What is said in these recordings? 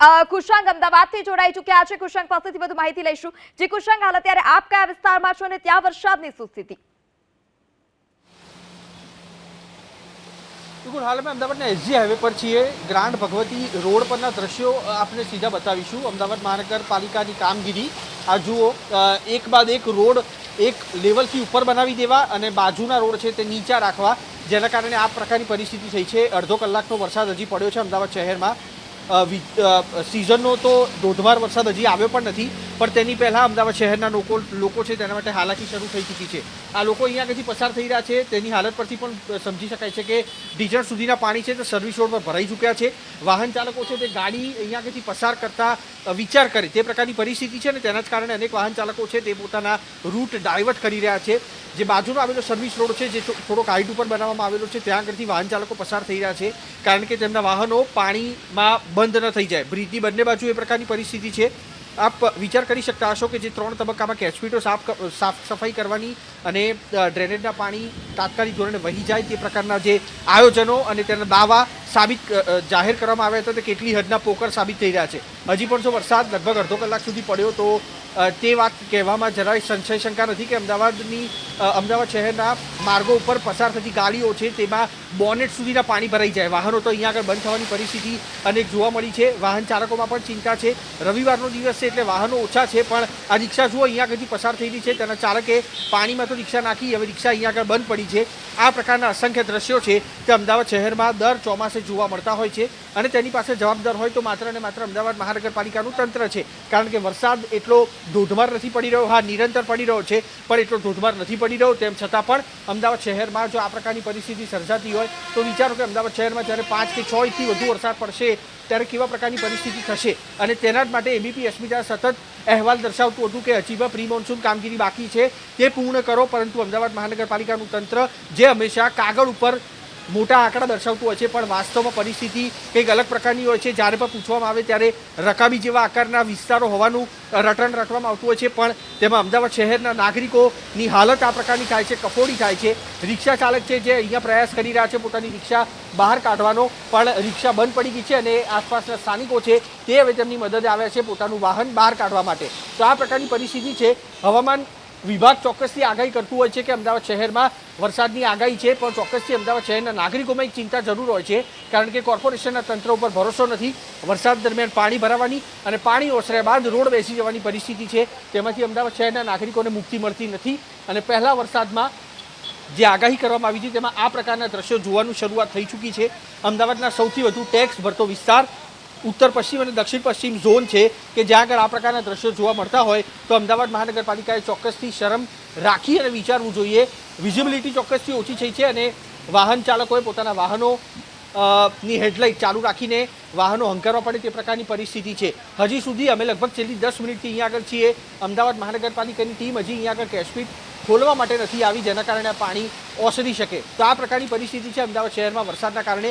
કુશાંગ અમદાવાદથી જોડાઈ ચૂક્યા છે. કુશાંગ પાસેથી વધુ માહિતી લઈશું. જે, કુશાંગ, હાલ અત્યારે આપ કયા વિસ્તારમાં છો અને ત્યાં વરસાદની શું સ્થિતિ બિલકુલ, હાલ અમે અમદાવાદના એસજી હાઈવે પર છીએ. ગ્રાન્ડ ભગવતી રોડ પરના દ્રશ્યો આપણે સીધા બતાવીશું. અમદાવાદ મહાનગરપાલિકાની કામગીરી, આ જુઓ એક બાદ એક રોડ એક લેવલથી ઉપર બનાવી દેવા અને બાજુના રોડ છે તે નીચા રાખવા. જેના કારણે આ પ્રકારની પરિસ્થિતિ થઈ છે. અડધો કલાકનો વરસાદ હજી પડ્યો છે અમદાવાદ શહેરમાં. સિઝનનો તો ધોધમાર વરસાદ હજી આવ્યો પણ નથી. પણ તેની પહેલાં અમદાવાદ શહેરના લોકો લોકો છે તેના માટે હાલાકી શરૂ થઈ ચૂકી છે. આ લોકો અહીંયા આગળથી પસાર થઈ રહ્યા છે. તેની હાલત પરથી પણ સમજી શકાય છે કે ડીઝલ સુધીના પાણી છે તે સર્વિસ રોડ પર ભરાઈ ચૂક્યા છે. વાહન ચાલકો છે તે ગાડી અહીંયા આગળથી પસાર કરતા વિચાર કરે તે પ્રકારની પરિસ્થિતિ છે ને તેના જ કારણે અનેક વાહન ચાલકો છે તે પોતાના રૂટ ડાયવર્ટ કરી રહ્યા છે. જે બાજુનો આવેલો સર્વિસ રોડ છે જે થોડોક હાઈટ ઉપર બનાવવામાં આવેલો છે ત્યાં આગળથી વાહન ચાલકો પસાર થઈ રહ્યા છે કારણ કે તેમના વાહનો પાણીમાં બંધ ન થઈ જાય. બ્રિજની બંને બાજુ એ પ્રકારની પરિસ્થિતિ છે. આપ વિચાર કરી શકતા હશો કે જે ત્રણ તબક્કામાં કેચપીટો સાફ સાફ સફાઈ કરવાની અને ડ્રેનેજના પાણી તાત્કાલિક ધોરણે વહી જાય તે પ્રકારના જે આયોજનો અને તેના દાવા સાબિત જાહેર કરવામાં આવ્યા હતા, તે કેટલી હદના પોકર સાબિત થઈ રહ્યા છે. હજી પણ જો વરસાદ લગભગ અડધો કલાક સુધી પડ્યો તો તે વાત કહેવામાં જરાય સંશય શંકા નથી કે અમદાવાદની અમદાવાદ શહેરના માર્ગો ઉપર પસાર થતી ગાડીઓ છે, તેમાં બોનેટ સુધીના પાણી ભરાઈ જાય. વાહનો તો અહીંયા આગળ બંધ થવાની પરિસ્થિતિ અનેક જોવા મળી છે. વાહન ચાલકોમાં પણ ચિંતા છે. રવિવારનો દિવસ છે એટલે વાહનો ઓછા છે, પણ આ રિક્ષા જુઓ, અહીંયા આગળથી પસાર થઈ રહી છે. તેના ચાલકે પાણીમાં તો રિક્ષા નાખી, હવે રિક્ષા અહીંયા આગળ બંધ પડી છે. આ પ્રકારના અસંખ્ય દ્રશ્યો છે તે અમદાવાદ શહેરમાં દર ચોમાસે જોવા મળતા હોય છે. અને તેની પાસે જવાબદાર હોય તો માત્ર ને માત્ર અમદાવાદ મહાનગરપાલિકાનું તંત્ર છે. કારણ કે વરસાદ એટલો ધોધમાર નથી પડી રહ્યો. હા, નિરંતર પડી રહ્યો છે, પણ એટલો ધોધમાર નથી પડી રહ્યો. તેમ છતાં પણ અમદાવાદ શહેરમાં જો આ પ્રકારની પરિસ્થિતિ સર્જાતી હોય, તો વિચારો કે અમદાવાદ શહેરમાં જ્યારે પાંચ કે છ ઇંચથી વધુ વરસાદ પડશે, ત્યારે કેવા પ્રકારની પરિસ્થિતિ થશે? અને તેના જ માટે એબીપી અસ્મિતા સતત અહેવાલ દર્શાવતું હતું કે હજી પણ પ્રી મોન્સૂન કામગીરી બાકી છે, તે પૂર્ણ કરો, પરંતુ અમદાવાદ મહાનગરપાલિકાનું તંત્ર જે હંમેશા કાગળ ઉપર મોટા આંકડા દર્શાવતું હોય છે, પણ વાસ્તવમાં પરિસ્થિતિ કંઈક અલગ પ્રકારની હોય છે. જ્યારે પણ પૂછવામાં આવે ત્યારે રકાબી જેવા આકારના વિસ્તારો હોવાનું રટણ રટવામાં આવતું હોય છે. પણ તેમાં અમદાવાદ શહેરના નાગરિકોની હાલત આ પ્રકારની થાય છે, કફોડી થાય છે. રિક્ષા ચાલક છે જે અહીંયા પ્રયાસ કરી રહ્યા છે પોતાની રિક્ષા બહાર કાઢવાનો, પણ રિક્ષા બંધ પડી ગઈ છે અને આસપાસના સ્થાનિકો છે તે હવે તેમની મદદ આવ્યા છે પોતાનું વાહન બહાર કાઢવા માટે. તો આ પ્રકારની પરિસ્થિતિ છે. હવામાન વિભાગ ચોક્કસથી આગાહી કરતું હોય છે કે અમદાવાદ શહેરમાં વરસાદની આગાહી છે, પણ ચોક્કસથી અમદાવાદ શહેરના નાગરિકોમાં એક ચિંતા જરૂર હોય છે, કારણ કે કોર્પોરેશનના તંત્ર ઉપર ભરોસો નથી. વરસાદ દરમિયાન પાણી ભરાવાની અને પાણી ઓસર્યા બાદ રોડ બેસી જવાની પરિસ્થિતિ છે. તેમાંથી અમદાવાદ શહેરના નાગરિકોને મુક્તિ મળતી નથી અને પહેલા વરસાદમાં જે આગાહી કરવામાં આવી હતી તેમાં આ પ્રકારના દ્રશ્યો જોવાનું શરૂઆત થઈ ચૂકી છે. અમદાવાદના સૌથી વધુ ટેક્સ ભરતો વિસ્તાર ઉત્તર પશ્ચિમ અને દક્ષિણ પશ્ચિમ ઝોન છે કે જ્યાં આગળ આ પ્રકારના દ્રશ્યો જોવા મળતા હોય, તો અમદાવાદ મહાનગરપાલિકાએ ચોક્કસથી શરમ રાખી અને વિચારવું જોઈએ. વિઝિબિલિટી ચોક્કસથી ઓછી થઈ છે અને વાહન ચાલકોએ પોતાના વાહનો ની હેડલાઇટ ચાલુ રાખીને વાહનો હંકારવા પડે તે પ્રકારની પરિસ્થિતિ છે. હજી સુધી અમે લગભગ છેલ્લી દસ મિનિટથી અહીંયા આગળ છીએ. અમદાવાદ મહાનગરપાલિકાની ટીમ હજી અહીંયા આગળ કેશપીટ ખોલવા માટે નથી આવી, જેના કારણે પાણી ઓસરી શકે. તો આ પ્રકારની પરિસ્થિતિ છે અમદાવાદ શહેરમાં વરસાદના કારણે.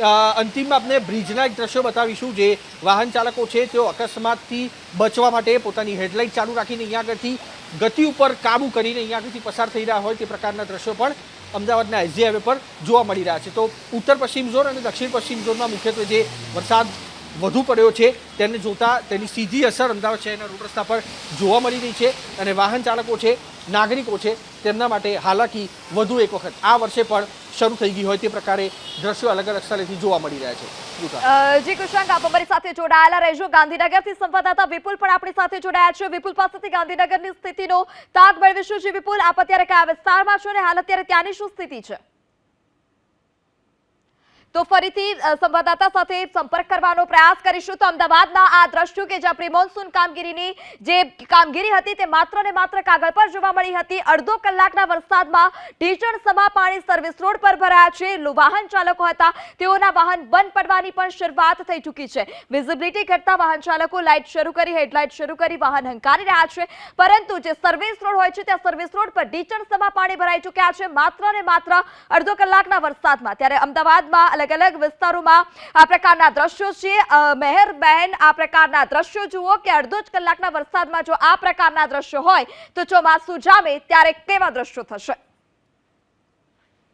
અંતિમમાં આપણે બ્રિજના એક દ્રશ્યો બતાવીશું જે વાહન ચાલકો છે તેઓ અકસ્માતથી બચવા માટે પોતાની હેડલાઇટ ચાલુ રાખીને અહીંયા આગળથી ગતિ ઉપર કાબુ કરીને અહીંયા આગળથી પસાર થઈ રહ્યા હોય તે પ્રકારના દ્રશ્યો પણ અમદાવાદના એસજી હાઈવે પર જોવા મળી રહ્યા છે. તો ઉત્તર પશ્ચિમ ઝોન અને દક્ષિણ પશ્ચિમ ઝોનમાં મુખ્યત્વે જે વરસાદ વધુ પડ્યો છે. તેને જોતા તેની સીધી અસર અમદાવાદ શહેરના રોડ રસ્તા પર જોવા મળી રહી છે અને વાહન ચાલકો છે, નાગરિકો છે, તેમના માટે હાલાકી વધુ એક વખત. આ વર્ષે પણ શરૂ થઈ ગઈ હોય તે પ્રકારે દ્રશ્યો અલગ અલગ સ્થળેથી જોવા મળી રહ્યા છે. જી, કૃષ્ણાંક, આપ અમારી સાથે જોડાયેલા રહેજો. ગાંધીનગરથી સંવાદદાતા વિપુલ પણ આપણી સાથે જોડાયા છે. વિપુલ પાસેથી ગાંધીનગરની સ્થિતિનો તાગ મેળવીશું જી વિપુલ. આપ અત્યારે કયા વિસ્તારમાં છો અને હાલ અત્યારે ત્યાંની શું સ્થિતિ છે? તો ફરીથી સંવાદદાતા સાથે સંપર્ક કરવાનો પ્રયાસ કરીશું. તો અમદાવાદના આ દ્રશ્યો કે જ્યાં પ્રિમોન્સૂન કામગીરીની જે કામગીરી હતી તે માત્ર ને માત્ર કાગળ પર જોવા મળી હતી. અડધો કલાકના વરસાદમાં ઢીચણ સમા પાણી સર્વિસ રોડ પર ભરાયા છે. વાહન ચાલકો હતા. તેઓના વાહન બંધ પડવાની પણ શરૂઆત થઈ ચૂકી છે. વિઝિબિલિટી ઘટતા વાહન ચાલકો લાઇટ શરૂ કરી, હેડલાઇટ શરૂ કરી, વાહન હંકારી રહ્યા છે. પરંતુ જે સર્વિસ રોડ હોય છે, ત્યાં સર્વિસ રોડ પર ઢીચણ સમા પાણી ભરાઈ ચૂક્યા છે. માત્ર ને માત્ર અડધો કલાકના વરસાદમાં. ત્યારે અમદાવાદમાં અલગ અલગ વિસ્તારોમાં આ પ્રકારના દ્રશ્યો છે. મહેરબહેન આ પ્રકારના દ્રશ્યો જુઓ કે અડધો જ કલાકના વરસાદમાં જો આ પ્રકારના દ્રશ્યો હોય, તો ચોમાસું જામે ત્યારે કેવા દ્રશ્યો થશે?